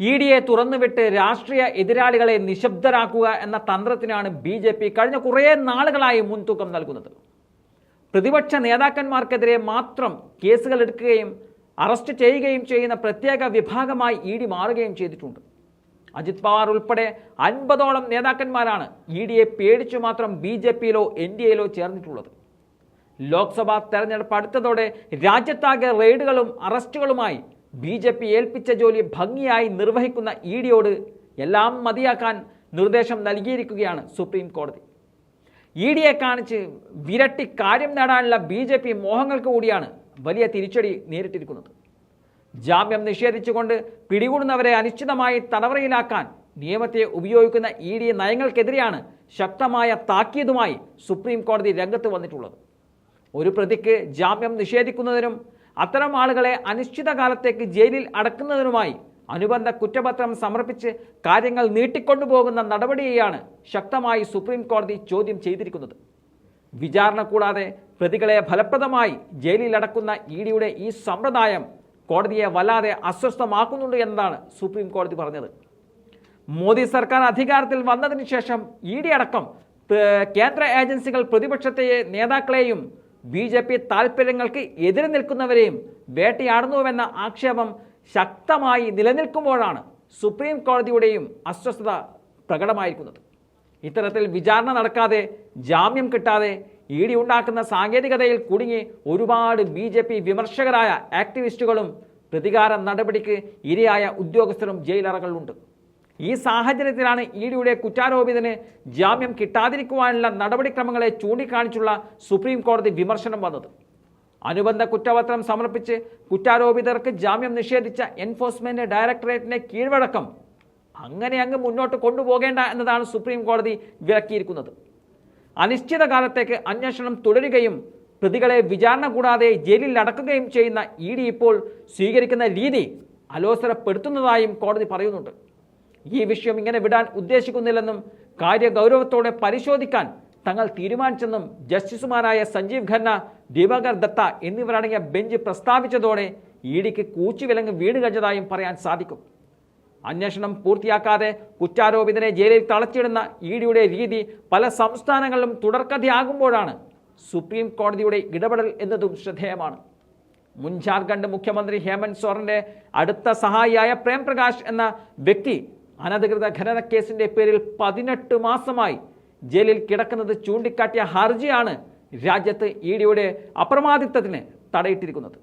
E ഡിയെ തുറന്നുവിട്ട് രാഷ്ട്രീയ എതിരാളികളെ നിശബ്ദരാക്കുക എന്ന തന്ത്രത്തിനാണ് ബി ജെ പി കഴിഞ്ഞ കുറേ നാളുകളായി മുൻതൂക്കം നൽകുന്നത്. പ്രതിപക്ഷ നേതാക്കന്മാർക്കെതിരെ മാത്രം കേസുകൾ എടുക്കുകയും അറസ്റ്റ് ചെയ്യുകയും ചെയ്യുന്ന പ്രത്യേക വിഭാഗമായി ഇ ഡി മാറുകയും ചെയ്തിട്ടുണ്ട്. അജിത് പവാർ ഉൾപ്പെടെ അൻപതോളം നേതാക്കന്മാരാണ് ഇ ഡിയെ പേടിച്ചു മാത്രം ബി ജെ പിയിലോ എൻ ഡി എയിലോ ചേർന്നിട്ടുള്ളത്. ലോക്സഭാ തെരഞ്ഞെടുപ്പ് അടുത്തതോടെ രാജ്യത്താകെ റെയ്ഡുകളും അറസ്റ്റുകളുമായി ബി ജെ പി ഏൽപ്പിച്ച ജോലി ഭംഗിയായി നിർവഹിക്കുന്ന ഇ ഡിയോട് എല്ലാം മതിയാക്കാൻ നിർദ്ദേശം നൽകിയിരിക്കുകയാണ് സുപ്രീം കോടതി. ഇ ഡിയെ കാണിച്ച് വിരട്ടി കാര്യം നേടാനുള്ള ബി ജെ പി മോഹങ്ങൾക്ക് കൂടിയാണ് വലിയ തിരിച്ചടി നേരിട്ടിരിക്കുന്നത്. ജാമ്യം നിഷേധിച്ചുകൊണ്ട് പിടികൂടുന്നവരെ അനിശ്ചിതമായി തടവറയിലാക്കാൻ നിയമത്തെ ഉപയോഗിക്കുന്ന ഇ ഡി നയങ്ങൾക്കെതിരെയാണ് ശക്തമായ താക്കീതുമായി സുപ്രീം കോടതി രംഗത്ത് വന്നിട്ടുള്ളത്. ഒരു പ്രതിക്ക് ജാമ്യം നിഷേധിക്കുന്നതിനും അത്തരം ആളുകളെ അനിശ്ചിതകാലത്തേക്ക് ജയിലിൽ അടക്കുന്നതിനുമായി അനുബന്ധ കുറ്റപത്രം സമർപ്പിച്ച് കാര്യങ്ങൾ നീട്ടിക്കൊണ്ടുപോകുന്ന നടപടിയെയാണ് ശക്തമായി സുപ്രീം കോടതി ചോദ്യം ചെയ്തിരിക്കുന്നത്. വിചാരണ കൂടാതെ പ്രതികളെ ഫലപ്രദമായി ജയിലിൽ അടക്കുന്ന ഇ ഡിയുടെ ഈ സമ്പ്രദായം കോടതിയെ വല്ലാതെ അസ്വസ്ഥമാക്കുന്നുണ്ട് എന്നതാണ് സുപ്രീം കോടതി പറഞ്ഞത്. മോദി സർക്കാർ അധികാരത്തിൽ വന്നതിന് ശേഷം ഇ ഡി അടക്കം കേന്ദ്ര ഏജൻസികൾ പ്രതിപക്ഷത്തെ നേതാക്കളെയും ബി ജെ പി താൽപ്പര്യങ്ങൾക്ക് എതിരെ നിൽക്കുന്നവരെയും വേട്ടയാടുന്നുവെന്ന ആക്ഷേപം ശക്തമായി നിലനിൽക്കുമ്പോഴാണ് സുപ്രീം കോടതിയുടെയും അസ്വസ്ഥത പ്രകടമായിരിക്കുന്നത്. ഇത്തരത്തിൽ വിചാരണ നടക്കാതെ ജാമ്യം കിട്ടാതെ ഇ ഡി ഉണ്ടാക്കുന്ന സാങ്കേതികതയിൽ കുടുങ്ങി ഒരുപാട് ബി ജെ പി വിമർശകരായ ആക്ടിവിസ്റ്റുകളും പ്രതികാര നടപടിക്ക് ഇരയായ ഉദ്യോഗസ്ഥരും ജയിലറകളിലുണ്ട്. ഈ സാഹചര്യത്തിലാണ് ഇ ഡിയുടെ കുറ്റാരോപിതന് ജാമ്യം കിട്ടാതിരിക്കുവാനുള്ള നടപടിക്രമങ്ങളെ ചൂണ്ടിക്കാണിച്ചുള്ള സുപ്രീം കോടതി വിമർശനം വന്നത്. അനുബന്ധ കുറ്റപത്രം സമർപ്പിച്ച് കുറ്റാരോപിതർക്ക് ജാമ്യം നിഷേധിച്ച എൻഫോഴ്സ്മെന്റ് ഡയറക്ടറേറ്റിന്റെ കീഴ്വഴക്കം അങ്ങനെ അങ്ങ് മുന്നോട്ട് കൊണ്ടുപോകേണ്ട എന്നതാണ് സുപ്രീം കോടതി വിലക്കിയിരിക്കുന്നത്. അനിശ്ചിതകാലത്തേക്ക് അന്വേഷണം തുടരുകയും പ്രതികളെ വിചാരണ കൂടാതെ ജയിലിൽ അടക്കുകയും ചെയ്യുന്ന ഇ ഇപ്പോൾ സ്വീകരിക്കുന്ന രീതി അലോസരപ്പെടുത്തുന്നതായും കോടതി പറയുന്നുണ്ട്. ഈ വിഷയം ഇങ്ങനെ വിടാൻ ഉദ്ദേശിക്കുന്നില്ലെന്നും കാര്യഗൗരവത്തോടെ പരിശോധിക്കാൻ തങ്ങൾ തീരുമാനിച്ചെന്നും ജസ്റ്റിസുമാരായ സഞ്ജീവ് ഖന്ന ദിവാകർ ദത്ത എന്നിവരടങ്ങിയ ബെഞ്ച് പ്രസ്താവിച്ചതോടെ ഇ ഡിക്ക് കൂച്ചുവിലങ്ങ് വീട് കഴിഞ്ഞതായും പറയാൻ സാധിക്കും. അന്വേഷണം പൂർത്തിയാക്കാതെ കുറ്റാരോപിതനെ ജയിലിൽ തളച്ചിടുന്ന ഇ ഡിയുടെ രീതി പല സംസ്ഥാനങ്ങളിലും തുടർക്കഥയാകുമ്പോഴാണ് സുപ്രീം കോടതിയുടെ ഇടപെടൽ എന്നതും ശ്രദ്ധേയമാണ്. മുൻ ജാർഖണ്ഡ് മുഖ്യമന്ത്രി ഹേമന്ത് സോറന്റെ അടുത്ത സഹായിയായ പ്രേം പ്രകാശ് എന്ന വ്യക്തി അനധികൃത ഖനന കേസിന്റെ പേരിൽ പതിനെട്ട് മാസമായി ജയിലിൽ കിടക്കുന്നത് ചൂണ്ടിക്കാട്ടിയ ഹർജിയാണ് രാജ്യത്ത് ഇ ഡിയുടെ അപ്രമാദിത്വത്തിന് തടയിട്ടിരിക്കുന്നത്.